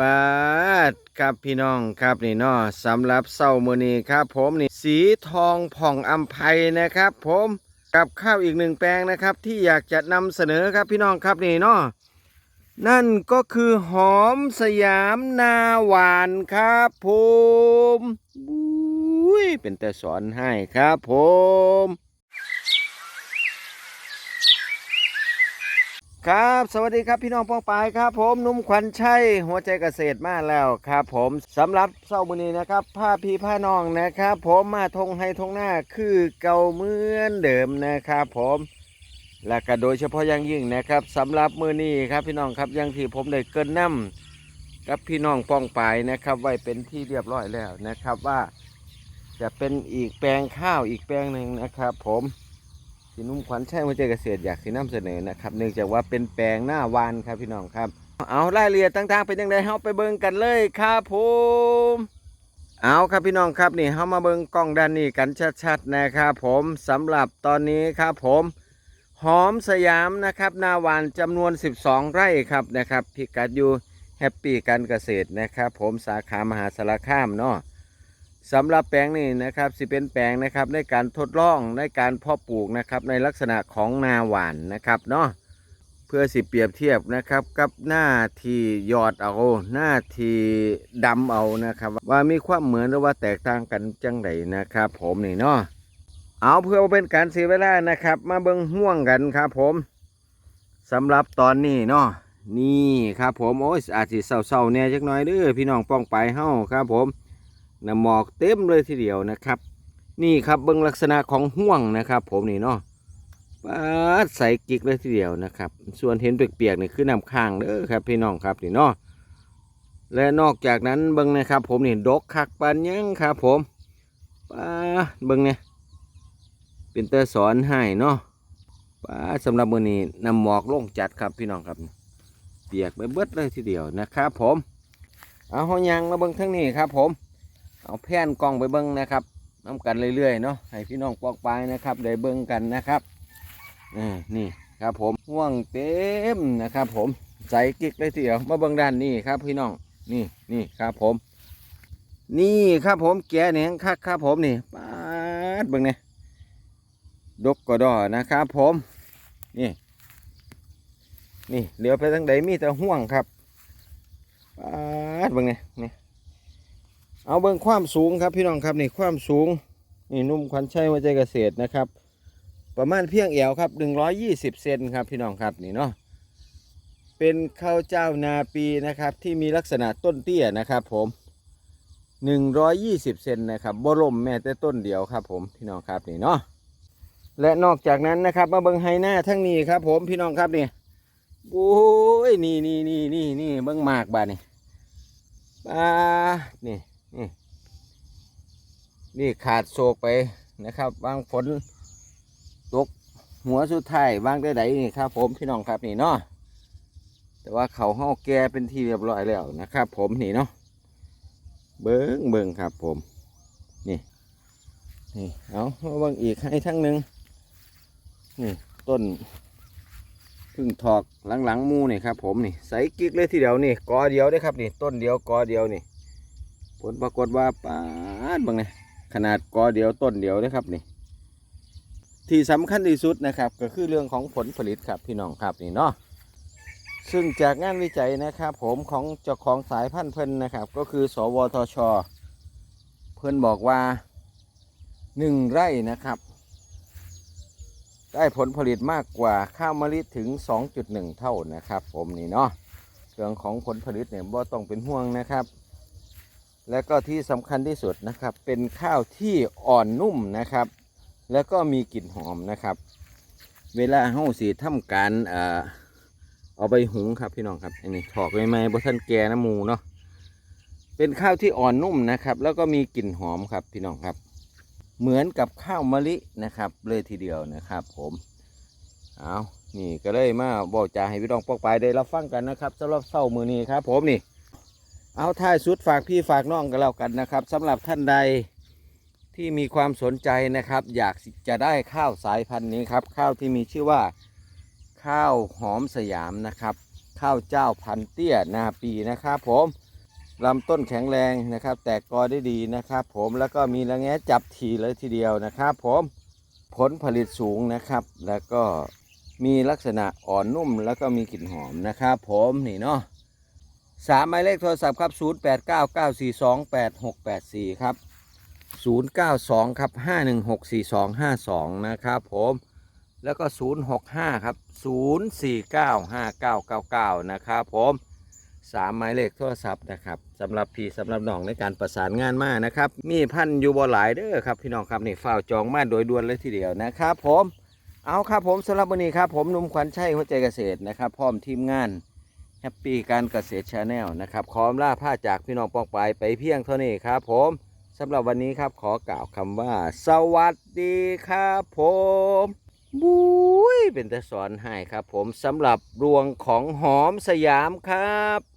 ปาดครับพี่น้องครับนี่เนาะสำหรับเศร้ามือนี้ครับ ผมนี่สีทองผ่องอัมภัยนะครับ ผมกับข้าวอีกหนึ่งแปลงนะครับ ที่อยากจะนำเสนอครับพี่น้องครับนี่เนาะนั่นก็คือหอมสยามนาหวานครับผมอุ้ยเป็นแต่สอนให้ครับผม ครับ สวัสดีครับพี่น้องป้องปายครับ ผมนุ่มขวัญชัยหัวใจเกษตรมาแล้วครับ ผมสำหรับเศร้ามือนี้นะครับผ้าพี่ผ้าน้องนะครับ ผมมาทงให้ทงหน้าคือเก่าเหมือนเดิมนะครับผมและก็โดยเฉพาะอย่างยิ่งนะครับสำหรับมือนี้ครับพี่น้องครับอยังที่ผมได้เกินนํกับพี่น้องป้องปายนะครับ ไว้เป็นที่เรียบร้อยแล้วนะครับว่า จะเป็นอีกแปลงข้าวอีกแปลงหนึ่งนะครับ ผม ที่นุ่มขวัญชัยหัวใจเกษตรอยากที่นำเสนอนะครับ เนื่องจากว่าเป็นแปลงหน้าวานครับพี่น้องครับ เอารายละเอียดต่างๆเป็นยังไงเฮาไปเบิ่งกันเลยครับผมเอาครับพี่น้องครับนี่เฮามาเบิ่งกล้องด้านนี้กันชัดๆนะครับผมสำหรับตอนนี้ครับผมหอมสยามนะครับหน้าวานจำนวน 12 ไร่ครับนะครับพิกัดอยู่แฮปปี้การเกษตรนะครับผมสาขามหาสารคามเนาะ สำหรับแปลงนี้นะครับสิเป็นแปลงนะครับในการทดลองในการเพาะปลูกนะครับในลักษณะของนาหวานนะครับเนาะเพื่อสิเปรียบเทียบนะครับกับหน้าที่ยอดเอาหน้าที่ดำเอานะครับ ว่ามีความเหมือนหรือว่าแตกต่างกันจังไดนะครับ ผมนี่เนาะเอาเพื่อเป็นการเสียเวลานะครับ มาเบิ่งห่วงกันครับ ผมสำหรับตอนนี้เนาะนี่ครับผมโอ้ยอาจสิเศร้าๆเนี่ยจักหน่อยเด้อพี่น้องป้องไปเฮ้าครับผม น้ำหมอกเต็มเลยทีเดียวนะครับ นี่ครับเบื้องลักษณะของห่วงนะครับ ผมนี่เนาะปาดใส่กิกเลยทีเดียวนะครับ ส่วนเห็นเปียกๆนี่คือน้ำค้างเด้อครับพี่น้องครับนี่เนาะและนอกจากนั้นเบิ้งนะครับ ผมนี่ดกคักปันยังครับ ผมปาดเบิ้งเนี่ยเป็นเตอร์สอนให้เนาะปาดสำหรับมือนี้นำหมอกลงจัดครับพี่น้องครับเปียกไปเบิดเลยทีเดียวนะครับ ผม เอาห้อยางมาเบิ้งทั้งนี้ครับ ผม เอาแผ่นกล้องไปเบิ้งนะครับน้ำกันเรื่อยๆเนาะให้พี่น้องปอกปลายนะครับได้เบิ้งกันนะครับนี่นี่ครับผมห่วงเต็มนะครับผมใส่กิ๊กเลยทีเดียวมาเบิ้งด้านนี้ครับพี่น้องนี่นี่ครับผม นี่ครับผมแกะเนี่ยคักครับผมนี่ปาดเบิ้งเนี่ยดกกระดอนะครับผมนี่นี่เหลือไปทั้งใดมีแต่ห่วงครับปาดเบิ้งเนี่ยนี่ เอาเบิ่งความสูงครับพี่น้องครับนี่ความสูงนี่นุ่มขวัญชัยหัใจเกษตรนะครับ ประมาณเพียงเอวครับ120เซนครับพี่น้องครับนี่เนาะเป็นข้าวเจ้านาปีนะครับที่มีลักษณะต้นเตี้ยนะครับ ผม120เซนนะครับบ่ลมแม้แต่ต้นเดียวครับ ผมพี่น้องครับนี่เนาะและนอกจากนั้นนะครับ มาเบิ่งไฮหน้าทั้งนี้ครับ ผมพี่น้องครับนี่โอ้ยนี่นี่นี่นี่นี่เบิ่งมากบานี่ปานี่ นี่นี่ขาดโศกไปนะครับวางฝนตกหัวสุดท้ายวางได้ไหนนี่ครับ ผมพี่น้องครับนี่เนาะแต่ว่าเขาห้าแกเป็นที่เรียบร้อยแล้วนะครับ ผมนี่เนาะเบิ้งเบิ้งครับ ผมนี่นี่เอามาบิ้งอีกให้ทั้งหนึ่งนี่ต้นพึ่งถอกหลังๆมูนี่ครับ ผมนี่ใส่กิ๊กเลยทีเดียวนี่กอเดียวได้ครับนี่ต้นเดียวกอเดียวนี่ ผลปรากฏว่าปาดบางไงขนาดกอเดียวต้นเดียวนะครับนี่ ที่สำคัญที่สุดนะครับ ก็คือเรื่องของผลผลิตครับพี่น้องครับนี่เนาะซึ่งจากงานวิจัยนะครับ ผมของเจ้าของสายพันธุ์เพิ่นนะครับ ก็คือ สวทช เพิ่นบอกว่าหนึ่งไร่นะครับ ได้ผลผลิตมากกว่าข้าวมะลิถึง 2.1 เท่านะครับ ผมนี่เนาะเรื่องของผลผลิตเนี่ยบ่ต้องเป็นห่วงนะครับ และก็ที่สำคัญที่สุดนะครับ เป็นข้าวที่อ่อนนุ่มนะครับ แล้วก็มีกลิ่นหอมนะครับ เวลาเฮาสีทำการเอ่อเอาไปหุงครับพี่น้องครับอันนี้ถอกใหม่บทันแกน้ำมูเนาะเป็นข้าวที่อ่อนนุ่มนะครับ แล้วก็มีกลิ่นหอมครับพี่น้องครับ เหมือนกับข้าวมะลินะครับ เลยทีเดียวนะครับ ผมเอานี่ก็เลยมาบอกจาให้พี่น้องปอกไปได้รับฟังกันนะครับสำหรับเศร้ามือนี้ครับ ผมนี่ เอาท้ายสุดฝากพี่ฝากน้องกันแล้วกันนะครับสำหรับท่านใดที่มีความสนใจนะครับ อยากจะได้ข้าวสายพันธุ์นี้ครับ ข้าวที่มีชื่อว่าข้าวหอมสยามนะครับ ข้าวเจ้าพันเตี้ยนาปีนะครับผมลำต้นแข็งแรงนะครับ แตกกอได้ดีนะครับ ผมแล้วก็มีระแงะจับทีเลยทีเดียวนะครับ ผมผลผลิตสูงนะครับ แล้วก็มีลักษณะอ่อนนุ่มแล้วก็มีกลิ่นหอมนะครับ ผมนี่เนาะ สามหมายเลขโทรศัพท์ครับ0 8 9 9 4 2 8 6 8 4ครับ092ครับ516 4252นะครับผมแล้วก็065ครับ049 5999นะครับผมสามหมายเลขโทรศัพท์นะครับสำหรับพี่สำหรับน้องในการประสานงานมานะครับ มีพันอยู่บ่หลายเด้อครับพี่น้องครับนี่ฝ้าจองมาโดยด่วนเลยทีเดียวนะครับผมเอาครับผมสำหรับวันนี้ครับผมนุ่มขวัญชัยหัวใจเกษตรนะครับ พร้อมทีมงาน แฮปปี้การเกษตรชาแนลนะครับขออำลาผ้าจากพี่น้องปองปไปเพียงเท่านี้ครับผมสำหรับวันนี้ครับขอกล่าวคำว่า สวัสดีครับผมบุ้ยเป็นตะสอนให้ครับผมสำหรับรวงของหอมสยามครับ